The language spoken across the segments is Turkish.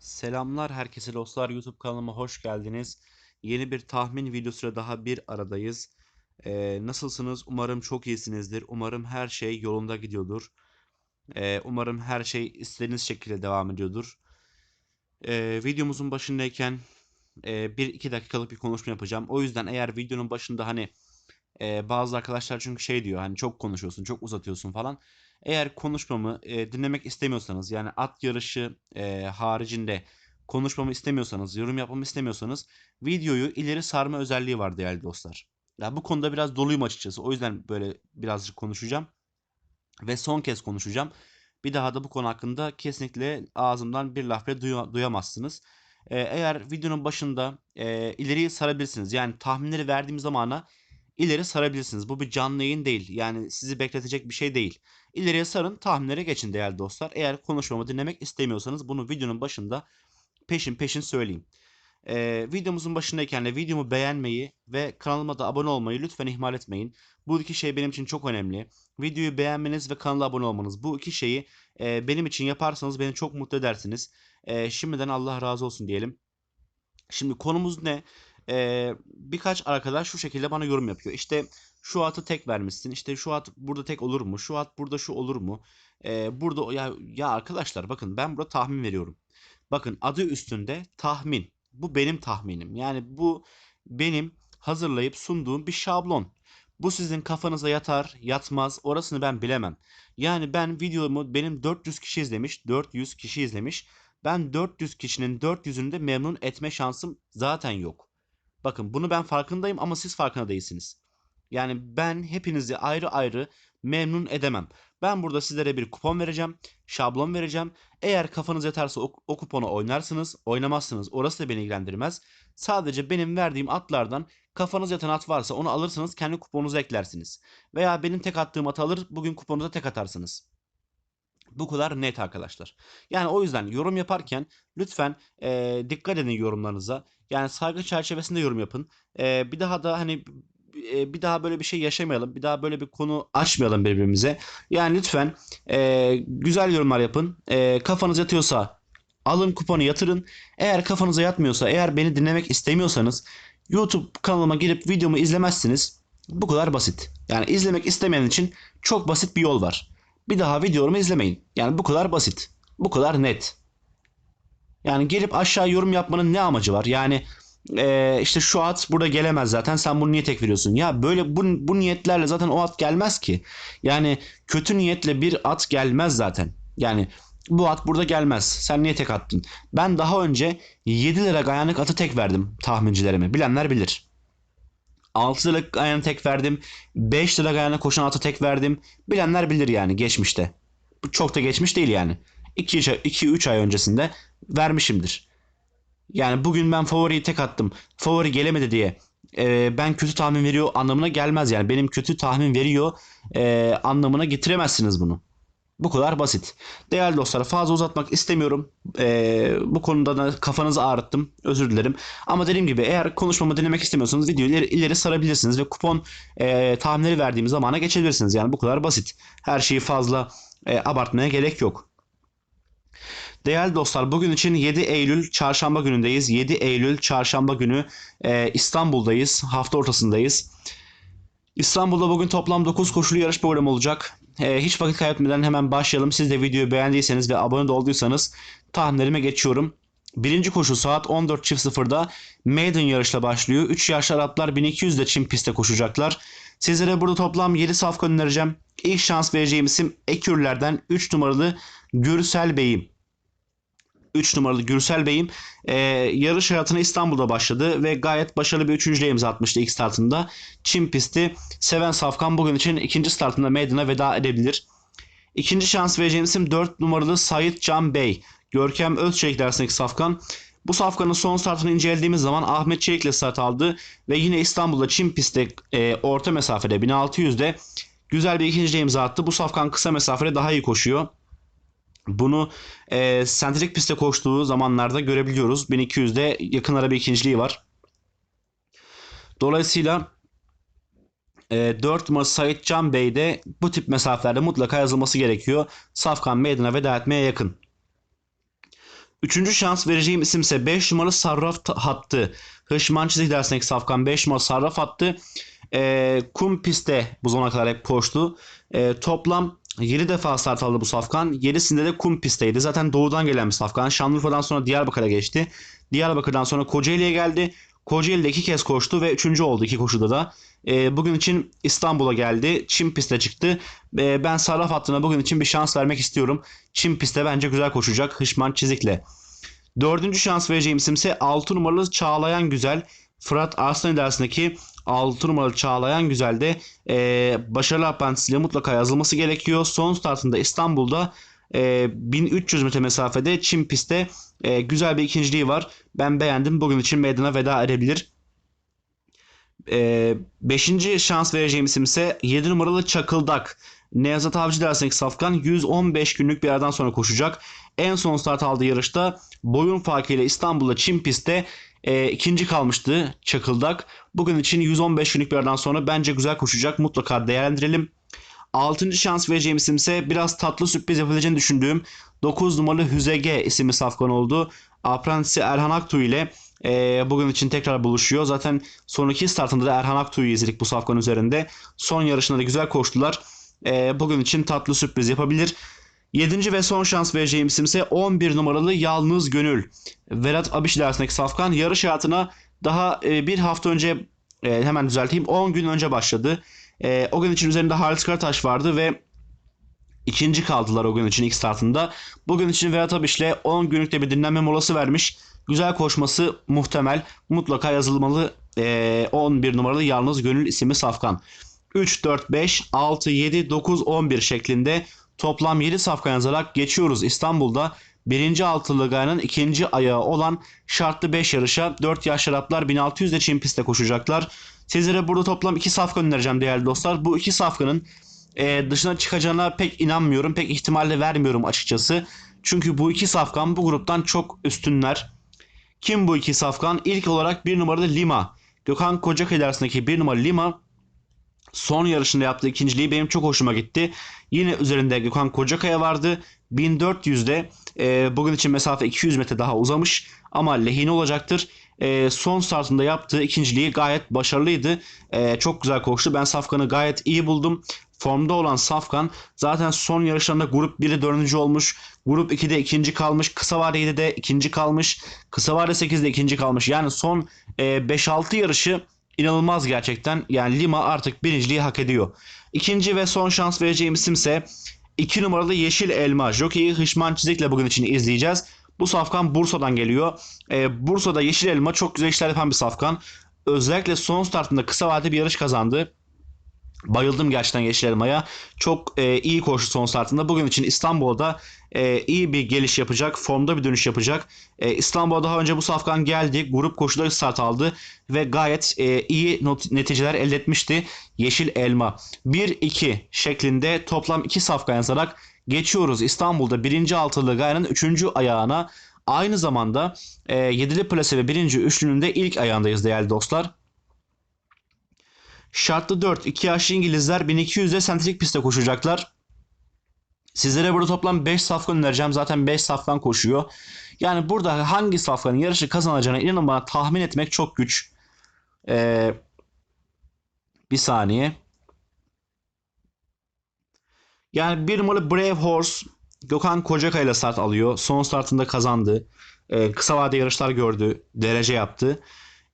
Selamlar herkese dostlar YouTube kanalıma hoş geldiniz. Yeni bir tahmin videosuyla daha bir aradayız. Ee, nasılsınız? Umarım çok iyisinizdir. Umarım her şey yolunda gidiyordur. Ee, umarım her şey istediğiniz şekilde devam ediyordur. Ee, videomuzun başındayken e, 1-2 dakikalık bir konuşma yapacağım. O yüzden eğer videonun başında hani e, bazı arkadaşlar çünkü şey diyor hani çok konuşuyorsun, çok uzatıyorsun falan. Eğer konuşmamı e, dinlemek istemiyorsanız yani at yarışı e, haricinde konuşmamı istemiyorsanız, yorum yapmamı istemiyorsanız videoyu ileri sarma özelliği var değerli dostlar. Ya bu konuda biraz doluyum açıkçası. O yüzden böyle birazcık konuşacağım. Ve son kez konuşacağım. Bir daha da bu konu hakkında kesinlikle ağzımdan bir laf bile duya- duyamazsınız. E, eğer videonun başında e, ileriyi sarabilirsiniz. Yani tahminleri verdiğim zamana ileri sarabilirsiniz. Bu bir canlı yayın değil. Yani sizi bekletecek bir şey değil. İleriye sarın, tahminlere geçin değerli dostlar. Eğer konuşmamı dinlemek istemiyorsanız bunu videonun başında peşin peşin söyleyeyim. Ee, videomuzun başındayken de videomu beğenmeyi ve kanalıma da abone olmayı lütfen ihmal etmeyin. Bu iki şey benim için çok önemli. Videoyu beğenmeniz ve kanala abone olmanız. Bu iki şeyi e, benim için yaparsanız beni çok mutlu edersiniz. E, şimdiden Allah razı olsun diyelim. Şimdi konumuz ne? Ee, birkaç arkadaş şu şekilde bana yorum yapıyor. İşte şu atı tek vermişsin. İşte şu at burada tek olur mu? Şu at burada şu olur mu? Ee, burada ya ya arkadaşlar bakın ben burada tahmin veriyorum. Bakın adı üstünde tahmin. Bu benim tahminim. Yani bu benim hazırlayıp sunduğum bir şablon. Bu sizin kafanıza yatar, yatmaz. Orasını ben bilemem. Yani ben videomu benim 400 kişi izlemiş, 400 kişi izlemiş. Ben 400 kişinin 400'ünü de memnun etme şansım zaten yok. Bakın bunu ben farkındayım ama siz farkında değilsiniz. Yani ben hepinizi ayrı ayrı memnun edemem. Ben burada sizlere bir kupon vereceğim, şablon vereceğim. Eğer kafanız yatarsa o, o kuponu oynarsınız, oynamazsınız. Orası da beni ilgilendirmez. Sadece benim verdiğim atlardan kafanız yatan at varsa onu alırsınız, kendi kuponunuza eklersiniz. Veya benim tek attığım atı alır, bugün kuponunuza tek atarsınız. Bu kadar net arkadaşlar. Yani o yüzden yorum yaparken lütfen eee, dikkat edin yorumlarınıza. Yani saygı çerçevesinde yorum yapın. Eee, bir daha da hani bir daha böyle bir şey yaşamayalım. Bir daha böyle bir konu açmayalım birbirimize. Yani lütfen eee, güzel yorumlar yapın. Eee, kafanız yatıyorsa alın kuponu yatırın. Eğer kafanıza yatmıyorsa, eğer beni dinlemek istemiyorsanız YouTube kanalıma girip videomu izlemezsiniz. Bu kadar basit. Yani izlemek istemeyen için çok basit bir yol var. Bir daha videomu izlemeyin. Yani bu kadar basit. Bu kadar net. Yani gelip aşağı yorum yapmanın ne amacı var? Yani eee, işte şu at burada gelemez zaten sen bunu niye tek veriyorsun? Ya böyle bu, bu niyetlerle zaten o at gelmez ki. Yani kötü niyetle bir at gelmez zaten. Yani bu at burada gelmez. Sen niye tek attın? Ben daha önce 7 lira gayanık atı tek verdim tahmincilerime. Bilenler bilir. 6 lira gayanı tek verdim. 5 lira gayanı koşan atı tek verdim. Bilenler bilir yani geçmişte. Çok da geçmiş değil yani. 2-3 ay öncesinde vermişimdir. Yani bugün ben favoriyi tek attım. Favori gelemedi diye e, ben kötü tahmin veriyor anlamına gelmez yani. Benim kötü tahmin veriyor e, anlamına getiremezsiniz bunu. Bu kadar basit. Değerli dostlar fazla uzatmak istemiyorum. E, bu konuda da kafanızı ağrıttım. Özür dilerim. Ama dediğim gibi eğer konuşmamı dinlemek istemiyorsanız videoyu ileri, ileri sarabilirsiniz ve kupon e, tahminleri verdiğim zamana geçebilirsiniz. Yani bu kadar basit. Her şeyi fazla e, abartmaya gerek yok. Değerli dostlar bugün için 7 Eylül çarşamba günündeyiz. 7 Eylül çarşamba günü e, İstanbul'dayız. Hafta ortasındayız. İstanbul'da bugün toplam 9 koşulu yarış programı olacak. E, hiç vakit kaybetmeden hemen başlayalım. Siz de videoyu beğendiyseniz ve abone de olduysanız tahminlerime geçiyorum. Birinci koşu saat 14.00'da Maiden yarışla başlıyor. 3 yaşlı Araplar 1200 de çim pistte koşacaklar. Sizlere burada toplam 7 safka önereceğim. İlk şans vereceğim isim Ekürler'den 3 numaralı Gürsel Bey'im. 3 numaralı Gürsel Bey'im e, yarış hayatına İstanbul'da başladı ve gayet başarılı bir üçüncülüğe imza atmıştı ilk startında. Çim pisti seven Safkan bugün için ikinci startında meydana veda edebilir. İkinci şans vereceğim isim 4 numaralı Sayit Can Bey. Görkem Özçelik dersindeki Safkan. Bu Safkan'ın son startını incelediğimiz zaman Ahmet Çelik ile start aldı ve yine İstanbul'da Çim pistte e, orta mesafede 1600'de güzel bir ikinciliğe imza attı. Bu Safkan kısa mesafede daha iyi koşuyor. Bunu e, sentrik pistte koştuğu zamanlarda görebiliyoruz. 1200'de yakın ara bir ikinciliği var. Dolayısıyla e, 4 numara Sait Can Bey de bu tip mesafelerde mutlaka yazılması gerekiyor. Safkan meydana veda etmeye yakın. Üçüncü şans vereceğim isimse 5 numaralı sarraf hattı. Hışman çizik dersindeki safkan 5 numaralı sarraf hattı. Ee, kum pistte bu zamana kadar hep koştu. Ee, toplam 7 defa start aldı bu safkan. 7'sinde de kum pistteydi. Zaten doğudan gelen bir safkan. Şanlıurfa'dan sonra Diyarbakır'a geçti. Diyarbakır'dan sonra Kocaeli'ye geldi. Kocaeli'de iki kez koştu ve üçüncü oldu iki koşuda da. Ee, bugün için İstanbul'a geldi. Çim pistte çıktı. Ee, ben Sarraf hattına bugün için bir şans vermek istiyorum. Çim pistte bence güzel koşacak Hışman Çizik'le. Dördüncü şans vereceğim isimse 6 numaralı Çağlayan Güzel. Fırat Arslan idaresindeki 6 numaralı Çağlayan Güzel'de e, başarılı apprentisiyle mutlaka yazılması gerekiyor. Son startında İstanbul'da e, 1300 metre mesafede Çim pistte e, güzel bir ikinciliği var. Ben beğendim. Bugün için meydana veda edebilir. E, beşinci şans vereceğim isim ise 7 numaralı Çakıldak. Nevzat Avcı dersindeki Safkan 115 günlük bir aradan sonra koşacak. En son start aldığı yarışta boyun farkıyla İstanbul'da Çim pistte e, ikinci kalmıştı Çakıldak. Bugün için 115 günlük bir aradan sonra bence güzel koşacak. Mutlaka değerlendirelim. Altıncı şans vereceğim isim ise biraz tatlı sürpriz yapabileceğini düşündüğüm 9 numaralı Hüzege isimli safkan oldu. Aprentisi Erhan Aktuğ ile e, bugün için tekrar buluşuyor. Zaten sonraki startında da Erhan Aktuğ'u izledik bu safkan üzerinde. Son yarışında da güzel koştular. E, bugün için tatlı sürpriz yapabilir. Yedinci ve son şans vereceğim isim ise 11 numaralı Yalnız Gönül. Vedat Abiş dersindeki safkan yarış hayatına daha e, bir hafta önce e, hemen düzelteyim 10 gün önce başladı. E, o gün için üzerinde Halis Karataş vardı ve ikinci kaldılar o gün için ilk startında. Bugün için Vedat Abiş'le 10 günlükte bir dinlenme molası vermiş. Güzel koşması muhtemel. Mutlaka yazılmalı e, 11 numaralı Yalnız Gönül isimli safkan. 3, 4, 5, 6, 7, 9, 11 şeklinde toplam 7 safkan yazarak geçiyoruz İstanbul'da. Birinci altılı gayanın ikinci ayağı olan şartlı 5 yarışa 4 yaş şaraplar 1600 de Çin pistte koşacaklar. Sizlere burada toplam 2 safkan önereceğim değerli dostlar. Bu iki safkanın e, dışına çıkacağına pek inanmıyorum. Pek ihtimalle vermiyorum açıkçası. Çünkü bu iki safkan bu gruptan çok üstünler. Kim bu iki safkan? İlk olarak bir numaralı Lima. Gökhan Kocakay dersindeki bir numaralı Lima son yarışında yaptığı ikinciliği benim çok hoşuma gitti. Yine üzerinde Gökhan Kocakaya vardı. 1400'de e, bugün için mesafe 200 metre daha uzamış ama lehine olacaktır. E, son startında yaptığı ikinciliği gayet başarılıydı. E, çok güzel koştu. Ben Safkan'ı gayet iyi buldum. Formda olan Safkan zaten son yarışlarında grup 1'de 4. olmuş. Grup 2'de ikinci kalmış. Kısa vadede de ikinci kalmış. Kısa vade 8'de ikinci kalmış. Yani son e, 5-6 yarışı inanılmaz gerçekten. Yani Lima artık birinciliği hak ediyor. İkinci ve son şans vereceğim isimse 2 numaralı Yeşil Elma. Jockey'i Hışman Çizik'le bugün için izleyeceğiz. Bu safkan Bursa'dan geliyor. Ee, Bursa'da Yeşil Elma çok güzel işler yapan bir safkan. Özellikle son startında kısa vadede bir yarış kazandı. Bayıldım gerçekten Yeşil Elma'ya. Çok e, iyi koştu son startında. Bugün için İstanbul'da e, iyi bir geliş yapacak. Formda bir dönüş yapacak. E, İstanbul'a daha önce bu safkan geldi. Grup koşuda start aldı. Ve gayet e, iyi not- neticeler elde etmişti. Yeşil Elma. 1-2 şeklinde toplam 2 safkan yazarak geçiyoruz. İstanbul'da 1. altılı gayanın 3. ayağına. Aynı zamanda e, 7'li plase ve 1. üçlünün de ilk ayağındayız değerli dostlar. Şartlı 4. 2 yaşlı İngilizler 1200'de sentrik pistte koşacaklar. Sizlere burada toplam 5 safkan önereceğim. Zaten 5 safkan koşuyor. Yani burada hangi safkanın yarışı kazanacağını inanın bana tahmin etmek çok güç. Ee, bir saniye. Yani bir numaralı Brave Horse Gökhan Kocakay ile start alıyor. Son startında kazandı. Ee, kısa vade yarışlar gördü. Derece yaptı.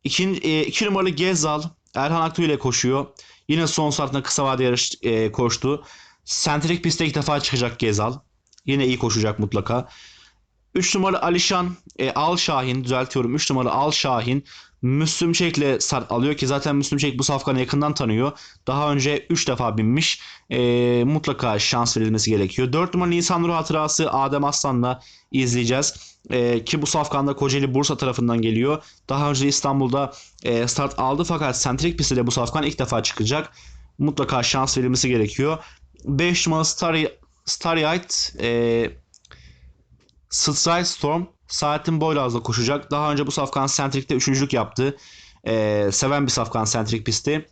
İkinci, e, iki numaralı Gezal Erhan Aktu ile koşuyor. Yine son startında kısa vade yarış e, koştu. Sentrik pistte ilk defa çıkacak Gezal. Yine iyi koşacak mutlaka. 3 numaralı Alişan e, Al Şahin düzeltiyorum. 3 numaralı Al Şahin Müslüm Çek'le start alıyor ki zaten Müslüm Çek bu safkanı yakından tanıyor. Daha önce 3 defa binmiş. E, mutlaka şans verilmesi gerekiyor. 4 numaralı Nisan Nur Hatırası Adem Aslan'la izleyeceğiz. E, ki bu safkanda Kocaeli Bursa tarafından geliyor. Daha önce İstanbul'da e, start aldı fakat sentrik pistte de bu safkan ilk defa çıkacak. Mutlaka şans verilmesi gerekiyor. 5 numaralı Starry, Starlight e, Stride Storm Saatin Boylaz'la koşacak. Daha önce bu safkan sentrikte üçüncülük yaptı. E, seven bir safkan sentrik pisti.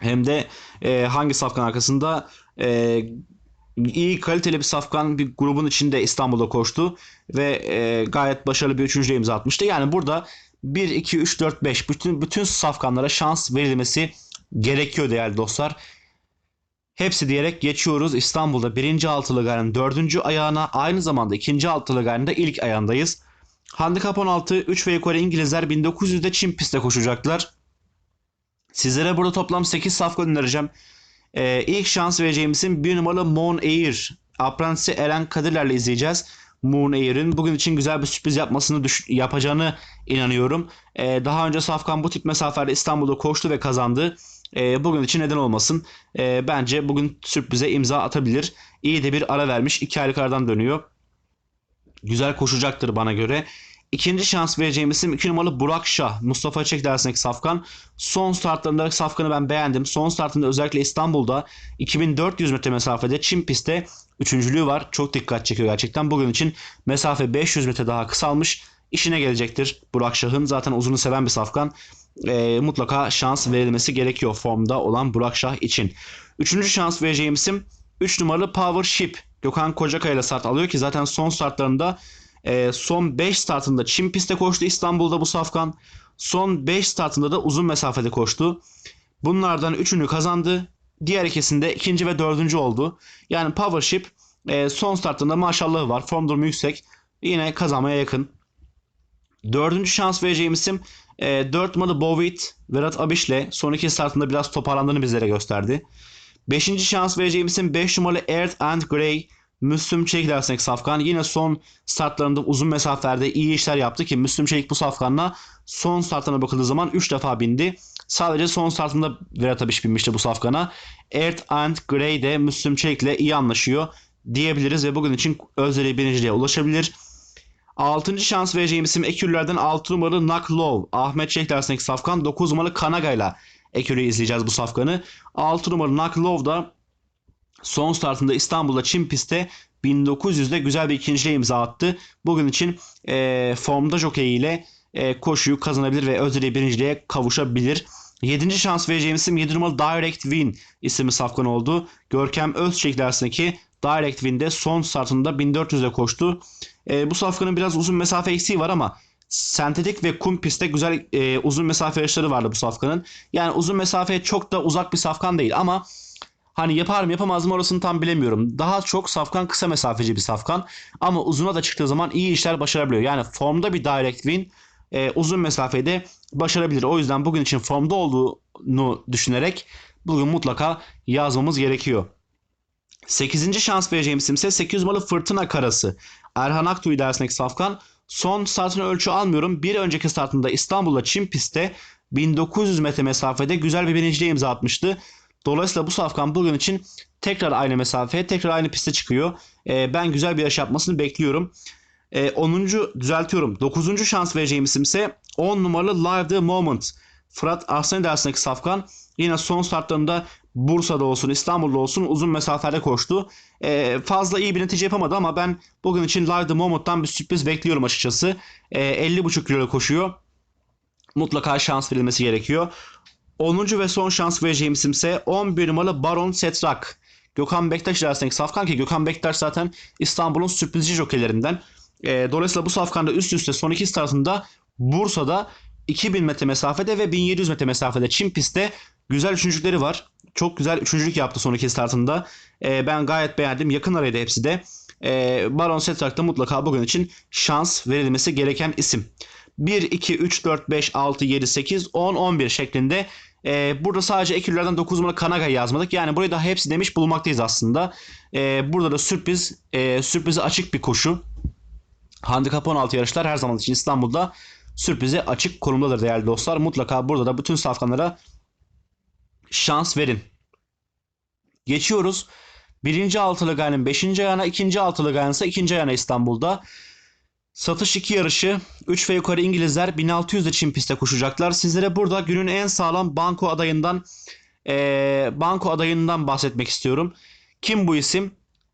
Hem de e, hangi safkan arkasında e, iyi kaliteli bir safkan bir grubun içinde İstanbul'da koştu ve e, gayet başarılı bir üçüncüye imza atmıştı. Yani burada 1, 2, 3, 4, 5 bütün, bütün safkanlara şans verilmesi gerekiyor değerli dostlar. Hepsi diyerek geçiyoruz. İstanbul'da birinci altılı gayrının dördüncü ayağına aynı zamanda ikinci altılı gayrının da ilk ayağındayız. Handikap 16 3 ve yukarı İngilizler 1900'de Çin pistte koşacaklar. Sizlere burada toplam 8 safka önereceğim. Ee, ilk şans vereceğimizin bir numaralı Moon Air. Apprentice'i Eren Kadirler'le izleyeceğiz. Moon Air'in bugün için güzel bir sürpriz yapmasını düş- yapacağını inanıyorum. Ee, daha önce Safkan bu tip mesafelerde İstanbul'da koştu ve kazandı. Ee, bugün için neden olmasın. Ee, bence bugün sürprize imza atabilir. İyi de bir ara vermiş. 2 aylık aradan dönüyor. Güzel koşacaktır bana göre. İkinci şans vereceğim isim 2 numaralı Burak Şah. Mustafa Çek dersindeki Safkan. Son startlarında Safkan'ı ben beğendim. Son startında özellikle İstanbul'da 2400 metre mesafede Çin pistte üçüncülüğü var. Çok dikkat çekiyor gerçekten. Bugün için mesafe 500 metre daha kısalmış. İşine gelecektir Burak Şah'ın. Zaten uzunu seven bir Safkan. Ee, mutlaka şans verilmesi gerekiyor formda olan Burak Şah için. Üçüncü şans vereceğim isim 3 numaralı Power Ship. Gökhan Kocakaya ile start alıyor ki zaten son startlarında e, son 5 startında Çin pistte koştu İstanbul'da bu Safkan. Son 5 startında da uzun mesafede koştu. Bunlardan 3'ünü kazandı. Diğer ikisinde ikinci ve dördüncü oldu. Yani Powership e, son startında maşallahı var. Form durumu yüksek. Yine kazanmaya yakın. Dördüncü şans vereceğim isim e, 4 numaralı Bovit Vedat Abiş'le son iki startında biraz toparlandığını bizlere gösterdi. Beşinci şans vereceğim isim 5 numaralı Earth and Grey Müslüm Çelik dersek Safkan yine son startlarında uzun mesafelerde iyi işler yaptı ki Müslüm Çelik bu Safkan'la son startlarına bakıldığı zaman 3 defa bindi. Sadece son startında Vedat Abiş binmişti bu Safkan'a. Earth and Grey de Müslüm Çelik'le iyi anlaşıyor diyebiliriz ve bugün için Özleri birinciliğe ulaşabilir. Altıncı şans vereceğim isim Ekürlerden 6 numaralı Naklov. Ahmet Çelik dersindeki Safkan 9 numaralı Kanaga'yla Ekür'ü izleyeceğiz bu Safkan'ı. 6 numaralı Naklov da son startında İstanbul'da Çin pistte 1900'de güzel bir ikinciliğe imza attı. Bugün için e, formda jockey ile e, koşuyu kazanabilir ve Özdere'ye birinciliğe kavuşabilir. 7. şans vereceğim isim 7 numaralı Direct Win isimli safkan oldu. Görkem Özçelik dersindeki Direct Win'de son startında 1400'de koştu. E, bu safkanın biraz uzun mesafe eksiği var ama sentetik ve kum pistte güzel e, uzun mesafe yarışları vardı bu safkanın. Yani uzun mesafeye çok da uzak bir safkan değil ama Hani yapar mı yapamaz mı orasını tam bilemiyorum. Daha çok safkan kısa mesafeci bir safkan. Ama uzuna da çıktığı zaman iyi işler başarabiliyor. Yani formda bir direct win e, uzun mesafede başarabilir. O yüzden bugün için formda olduğunu düşünerek bugün mutlaka yazmamız gerekiyor. 8. şans vereceğim isim ise 800 numaralı Fırtına Karası. Erhan Aktuğ dersindeki safkan. Son startını ölçü almıyorum. Bir önceki startında İstanbul'da Çin pistte 1900 metre mesafede güzel bir birinciliğe imza atmıştı. Dolayısıyla bu safkan bugün için tekrar aynı mesafeye, tekrar aynı piste çıkıyor. E, ben güzel bir yarış yapmasını bekliyorum. E, 10. düzeltiyorum. 9. şans vereceğim isim ise 10 numaralı Live the Moment. Fırat Arslan dersindeki safkan yine son startlarında Bursa'da olsun, İstanbul'da olsun uzun mesafede koştu. E, fazla iyi bir netice yapamadı ama ben bugün için Live the Moment'tan bir sürpriz bekliyorum açıkçası. E, 50,5 kilo koşuyor. Mutlaka şans verilmesi gerekiyor. 10. ve son şans vereceğim isim ise 11 numaralı Baron Setrak. Gökhan Bektaş dersindeki safkan ki Gökhan Bektaş zaten İstanbul'un sürprizci jokeylerinden. E, dolayısıyla bu safkanda üst üste son iki startında Bursa'da 2000 metre mesafede ve 1700 metre mesafede Çin pistte güzel üçüncülükleri var. Çok güzel üçüncülük yaptı son iki startında. E, ben gayet beğendim. Yakın araydı hepsi de. E, Baron Setrak'ta mutlaka bugün için şans verilmesi gereken isim. 1, 2, 3, 4, 5, 6, 7, 8, 10, 11 şeklinde ee, burada sadece ekürlerden 9 numara Kanaga'yı yazmadık. Yani burayı da hepsi demiş bulunmaktayız aslında. Ee, burada da sürpriz, e, sürprize açık bir koşu. Handikap 16 yarışlar her zaman için İstanbul'da sürprize açık konumdadır değerli dostlar. Mutlaka burada da bütün safkanlara şans verin. Geçiyoruz. Birinci altılı gayenin 5. ayağına, ikinci altılı gayenin ise ikinci ayağına İstanbul'da. Satış 2 yarışı 3 ve yukarı İngilizler 1600'de Çin pistte koşacaklar. Sizlere burada günün en sağlam banko adayından ee, banko adayından bahsetmek istiyorum. Kim bu isim?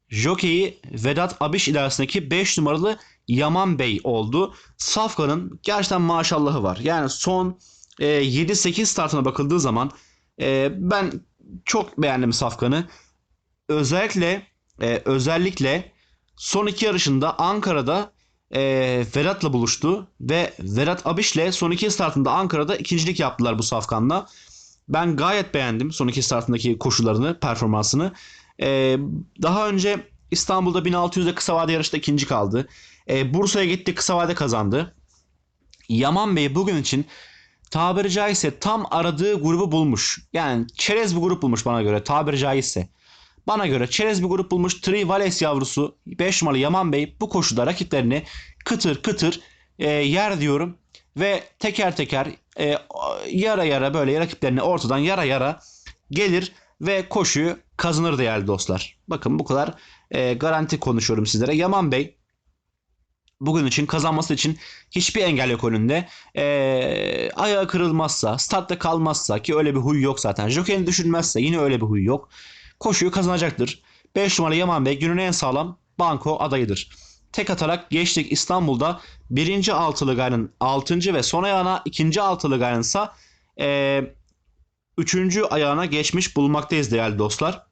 Jockey'i Vedat Abiş ilerisindeki 5 numaralı Yaman Bey oldu. Safkan'ın gerçekten maşallahı var. Yani son e, 7-8 startına bakıldığı zaman e, ben çok beğendim Safkan'ı. Özellikle e, özellikle son iki yarışında Ankara'da e, Verat'la buluştu ve Verat Abiş'le son iki startında Ankara'da ikincilik yaptılar bu safkanla. Ben gayet beğendim son iki startındaki koşularını, performansını. E, daha önce İstanbul'da 1600'de kısa vade yarışta ikinci kaldı. E, Bursa'ya gitti kısa vade kazandı. Yaman Bey bugün için tabiri caizse tam aradığı grubu bulmuş. Yani çerez bir grup bulmuş bana göre tabiri caizse. Bana göre çerez bir grup bulmuş. Tri Vales yavrusu 5 numaralı Yaman Bey bu koşuda rakiplerini kıtır kıtır e, yer diyorum. Ve teker teker e, yara yara böyle rakiplerini ortadan yara yara gelir ve koşuyu kazanır değerli dostlar. Bakın bu kadar e, garanti konuşuyorum sizlere. Yaman Bey bugün için kazanması için hiçbir engel yok önünde. Ee, ayağı kırılmazsa, startta kalmazsa ki öyle bir huy yok zaten. Joker'ini düşürmezse yine öyle bir huy yok. Koşuyu kazanacaktır. 5 numaralı Yaman Bey günün en sağlam banko adayıdır. Tek atarak geçtik İstanbul'da birinci altılı gayrın 6. ve son ayağına ikinci altılı gayrınsa e, üçüncü ayağına geçmiş bulunmaktayız değerli dostlar.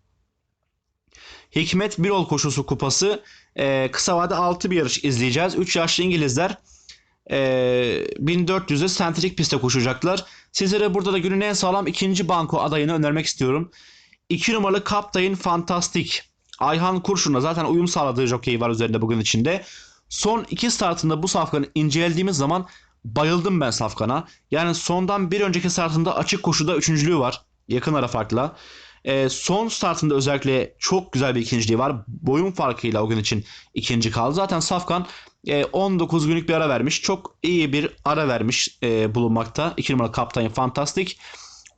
Hikmet Birol koşusu kupası e, kısa vade 6 bir yarış izleyeceğiz. 3 yaşlı İngilizler e, 1400'e sentetik pistte koşacaklar. Sizlere burada da günün en sağlam ikinci banko adayını önermek istiyorum. 2 numaralı Kaptayın Fantastik. Ayhan Kurşun'la zaten uyum sağladığı jockey var üzerinde bugün içinde. Son iki startında bu safkanı incelediğimiz zaman bayıldım ben safkana. Yani sondan bir önceki startında açık koşuda üçüncülüğü var. Yakın ara farkla. E, son startında özellikle çok güzel bir ikinciliği var. Boyun farkıyla o gün için ikinci kaldı. Zaten Safkan e, 19 günlük bir ara vermiş. Çok iyi bir ara vermiş e, bulunmakta. 2 numaralı kaptan fantastik.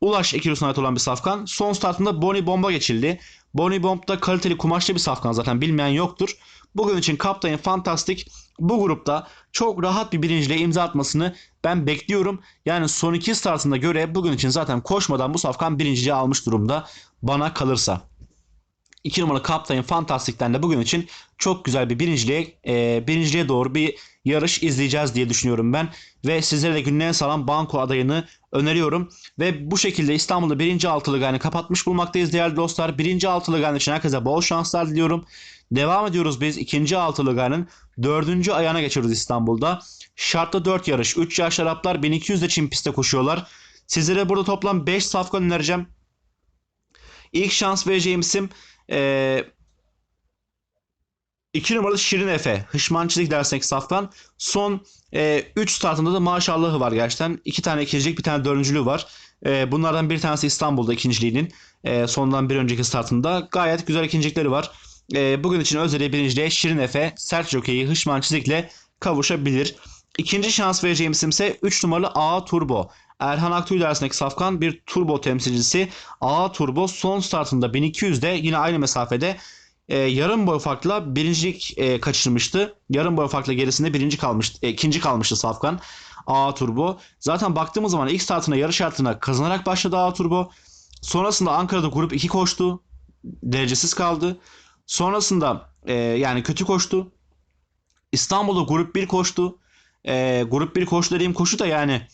Ulaş ekilosuna ait olan bir safkan. Son startında Bonnie Bomb'a geçildi. Bonnie Bomb da kaliteli kumaşlı bir safkan zaten bilmeyen yoktur. Bugün için Kaptan'ın Fantastik bu grupta çok rahat bir birinciliğe imza atmasını ben bekliyorum. Yani son iki startında göre bugün için zaten koşmadan bu safkan birinciliği almış durumda bana kalırsa. 2 numaralı Kaptan'ın Fantastik'ten de bugün için çok güzel bir birinciliğe, e, birinciliğe doğru bir yarış izleyeceğiz diye düşünüyorum ben. Ve sizlere de günün en sağlam banko adayını öneriyorum. Ve bu şekilde İstanbul'da birinci altılı gani kapatmış bulmaktayız değerli dostlar. Birinci altılı gani için herkese bol şanslar diliyorum. Devam ediyoruz biz ikinci altılı ganın dördüncü ayağına geçiyoruz İstanbul'da. Şartlı 4 yarış. 3 yaş Araplar 1200'de çim pistte koşuyorlar. Sizlere burada toplam 5 safkan önereceğim. İlk şans vereceğim isim ee, 2 numaralı Şirin Efe. Hışmançılık dersindeki safkan. Son 3 e, startında da maşallahı var gerçekten. 2 tane ikincilik bir tane dördüncülüğü var. E, bunlardan bir tanesi İstanbul'da ikinciliğinin e, sondan bir önceki startında. Gayet güzel ikincilikleri var. E, bugün için Özeli birinciliğe Şirin Efe, Sert Jockey'i Hışman Çizik'le kavuşabilir. İkinci şans vereceğim isim ise 3 numaralı A Turbo. Erhan Aktuğ dersindeki safkan bir turbo temsilcisi. A Turbo son startında 1200'de yine aynı mesafede e, yarım boy farkla birincilik e, kaçırmıştı. Yarım boy farkla gerisinde birinci kalmıştı, e, ikinci kalmıştı Safkan. A Turbo. Zaten baktığımız zaman ilk startına yarış şartına kazanarak başladı A Turbo. Sonrasında Ankara'da grup 2 koştu. Derecesiz kaldı. Sonrasında e, yani kötü koştu. İstanbul'da grup 1 koştu. E, grup 1 koştu dediğim koşu da yani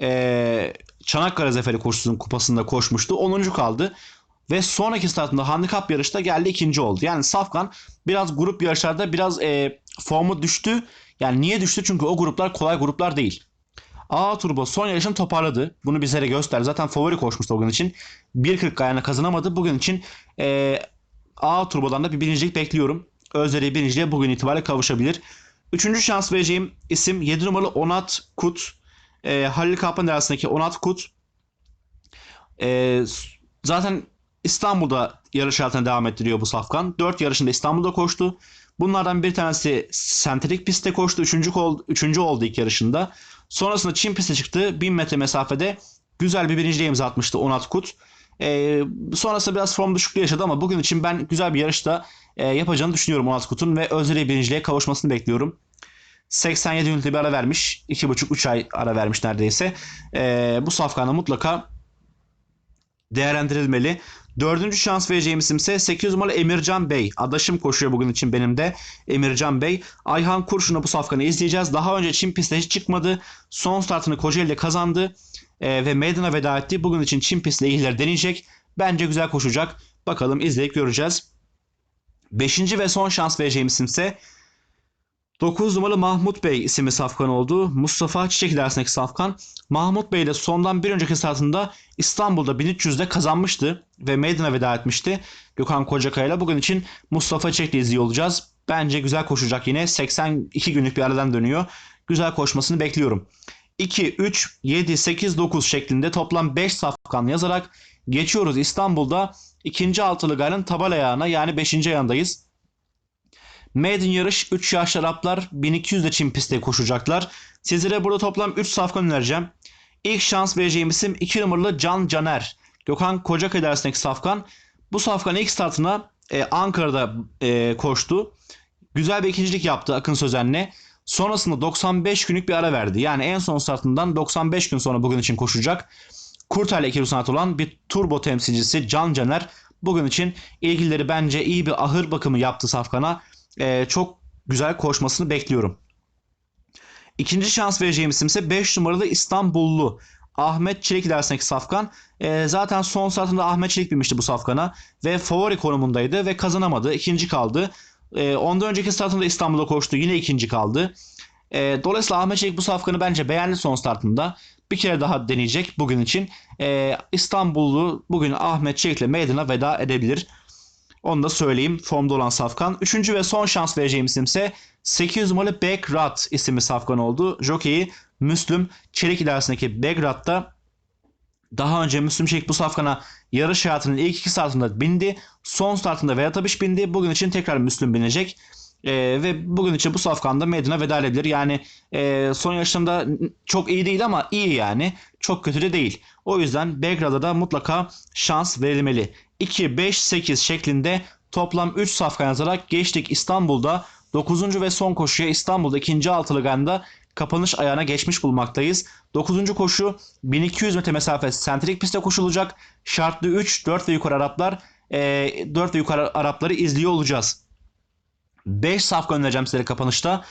e, Çanakkale Zaferi koşusunun kupasında koşmuştu. 10. kaldı. Ve sonraki startında handikap yarışta geldi ikinci oldu. Yani Safkan biraz grup yarışlarda biraz e, formu düştü. Yani niye düştü? Çünkü o gruplar kolay gruplar değil. A Turbo son yarışını toparladı. Bunu bizlere göster. Zaten favori koşmuştu o gün için. 1.40 ayağına kazanamadı. Bugün için e, A Turbo'dan da bir birincilik bekliyorum. Özleri birinciliğe bugün itibariyle kavuşabilir. Üçüncü şans vereceğim isim 7 numaralı Onat Kut. E, Halil Kaplan arasındaki Onat Kut. E, zaten İstanbul'da yarış hayatına devam ettiriyor bu safkan. 4 yarışında İstanbul'da koştu. Bunlardan bir tanesi sentetik pistte koştu. Üçüncü, oldu, üçüncü oldu ilk yarışında. Sonrasında Çin piste çıktı. 1000 metre mesafede güzel bir birinciliğe imza atmıştı Onat Kut. Ee, sonrasında biraz form düşüklüğü yaşadı ama bugün için ben güzel bir yarışta e, yapacağını düşünüyorum Onat Kut'un ve Özleri birinciliğe kavuşmasını bekliyorum. 87 ünite bir ara vermiş. 2,5-3 ay ara vermiş neredeyse. Ee, bu safkanı mutlaka değerlendirilmeli. Dördüncü şans vereceğim isim ise 8 numaralı Emircan Bey. Adaşım koşuyor bugün için benim de. Emircan Bey. Ayhan Kurşun'u bu safkanı izleyeceğiz. Daha önce Çin pistte hiç çıkmadı. Son startını Kocaeli'de kazandı. E, ve meydana veda etti. Bugün için Çin pistle ilgileri deneyecek. Bence güzel koşacak. Bakalım izleyip göreceğiz. Beşinci ve son şans vereceğim isim ise 9 numaralı Mahmut Bey isimli safkan oldu. Mustafa Çiçek ilerisindeki safkan. Mahmut Bey ile sondan bir önceki startında İstanbul'da 1300'de kazanmıştı ve meydana veda etmişti. Gökhan Kocakaya ile bugün için Mustafa Çiçek'le izliyor olacağız. Bence güzel koşacak yine. 82 günlük bir aradan dönüyor. Güzel koşmasını bekliyorum. 2, 3, 7, 8, 9 şeklinde toplam 5 safkan yazarak geçiyoruz İstanbul'da ikinci altılı gayrın tabel ayağına yani 5. ayağındayız. Maiden yarış 3 yaşlı Araplar 1200 de Çin pistte koşacaklar. Sizlere burada toplam 3 safkan önereceğim. İlk şans vereceğim isim 2 numaralı Can Caner. Gökhan Kocakaya dersindeki safkan. Bu safkan ilk startına e, Ankara'da e, koştu. Güzel bir ikincilik yaptı Akın Sözen'le. Sonrasında 95 günlük bir ara verdi. Yani en son startından 95 gün sonra bugün için koşacak. Kurtel ekibi sanat olan bir turbo temsilcisi Can Caner bugün için ilgilileri bence iyi bir ahır bakımı yaptı Safkan'a. Ee, çok güzel koşmasını bekliyorum. İkinci şans vereceğim isim ise 5 numaralı İstanbullu Ahmet Çelik ilerisindeki Safkan. Ee, zaten son startında Ahmet Çelik binmişti bu Safkan'a ve favori konumundaydı ve kazanamadı. İkinci kaldı. Ee, ondan önceki startında İstanbul'da koştu. Yine ikinci kaldı. Ee, dolayısıyla Ahmet Çelik bu safkanı bence beğendi son startında. Bir kere daha deneyecek bugün için. Ee, İstanbullu bugün Ahmet Çelik'le meydana veda edebilir. Onu da söyleyeyim. Formda olan safkan. Üçüncü ve son şans vereceğim isim ise 8 numaralı Begrat isimli safkan oldu. Jockey'i Müslüm Çelik ilerisindeki Begrat'ta daha önce Müslüm Çelik bu safkana yarış hayatının ilk iki startında bindi. Son startında Vedat Abiş bindi. Bugün için tekrar Müslüm binecek. Ee, ve bugün için bu safkanda meydana veda edebilir. Yani e, son yarışlarında çok iyi değil ama iyi yani. Çok kötü de değil. O yüzden Belgrad'a da mutlaka şans verilmeli. 2, 5, 8 şeklinde toplam 3 safkan yazarak geçtik İstanbul'da 9. ve son koşuya İstanbul'da ikinci altılı ganda kapanış ayağına geçmiş bulmaktayız. 9. koşu 1200 metre mesafe sentrik pistte koşulacak. Şartlı 3, 4 ve yukarı Araplar e, 4 ve yukarı Arapları izliyor olacağız. 5 saf göndereceğim sizlere kapanışta.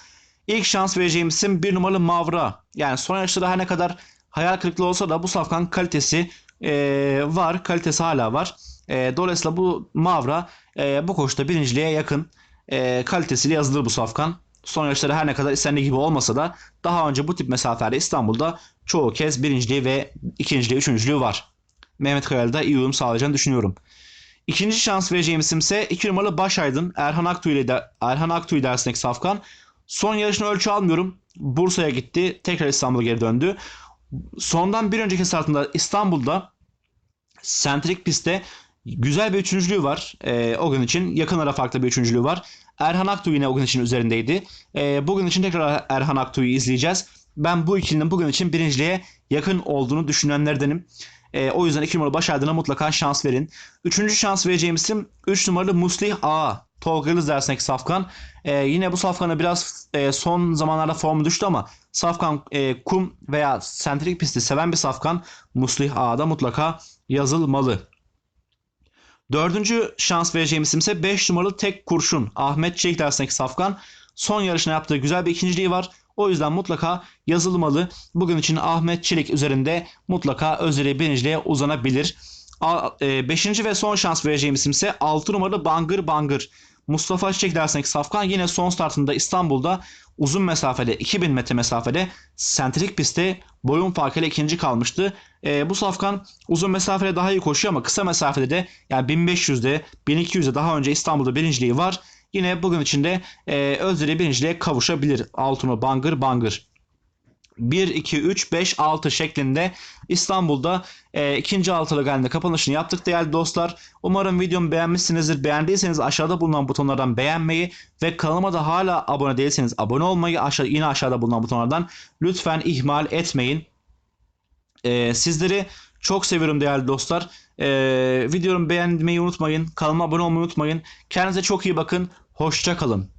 İlk şans vereceğim isim 1 numaralı Mavra. Yani son yarışta her ne kadar hayal kırıklığı olsa da bu safkan kalitesi e, var. Kalitesi hala var. E, dolayısıyla bu Mavra e, bu koşuda birinciliğe yakın e, kalitesiyle yazılır bu safkan. Son yarışları her ne kadar istendiği gibi olmasa da daha önce bu tip mesafelerde İstanbul'da çoğu kez birinciliği ve ikinciliği, üçüncülüğü var. Mehmet Kayal'da iyi uyum sağlayacağını düşünüyorum. İkinci şans vereceğim isim ise 2 numaralı Başaydın Erhan Aktu ile de, Erhan Aktu dersindeki Safkan. Son yarışını ölçü almıyorum. Bursa'ya gitti. Tekrar İstanbul'a geri döndü. Sondan bir önceki startında İstanbul'da sentrik pistte güzel bir üçüncülüğü var. E, o için yakın ara farklı bir üçüncülüğü var. Erhan Aktu yine o için üzerindeydi. E, bugün için tekrar Erhan Aktu'yu izleyeceğiz. Ben bu ikilinin bugün için birinciliğe yakın olduğunu düşünenlerdenim. E, o yüzden 2 numaralı Başardın'a mutlaka şans verin. Üçüncü şans vereceğim isim 3 numaralı Muslih A. Tolga Yıldız dersindeki Safkan. E, yine bu Safkan'a biraz e, son zamanlarda formu düştü ama Safkan e, kum veya sentrik pisti seven bir Safkan Muslih A'da mutlaka yazılmalı. Dördüncü şans vereceğim isim ise 5 numaralı tek kurşun. Ahmet Çelik dersindeki Safkan. Son yarışına yaptığı güzel bir ikinciliği var. O yüzden mutlaka yazılmalı. Bugün için Ahmet Çelik üzerinde mutlaka özleri birinciliğe uzanabilir. e, beşinci ve son şans vereceğim isim ise 6 numaralı Bangır Bangır. Mustafa Çiçek dersindeki Safkan yine son startında İstanbul'da uzun mesafede 2000 metre mesafede sentrik pistte boyun farkıyla ikinci kalmıştı. E, bu Safkan uzun mesafede daha iyi koşuyor ama kısa mesafede de yani 1500'de 1200'de daha önce İstanbul'da birinciliği var. Yine bugün içinde e, Özdil'i birinciliğe kavuşabilir. Altını bangır bangır. 1, 2, 3, 5, 6 şeklinde İstanbul'da e, ikinci altılı galinde kapanışını yaptık değerli dostlar. Umarım videomu beğenmişsinizdir. Beğendiyseniz aşağıda bulunan butonlardan beğenmeyi ve kanalıma da hala abone değilseniz abone olmayı aşağı, yine aşağıda bulunan butonlardan lütfen ihmal etmeyin. E, sizleri çok seviyorum değerli dostlar. E, videomu beğenmeyi unutmayın. Kanalıma abone olmayı unutmayın. Kendinize çok iyi bakın. Hoşça kalın.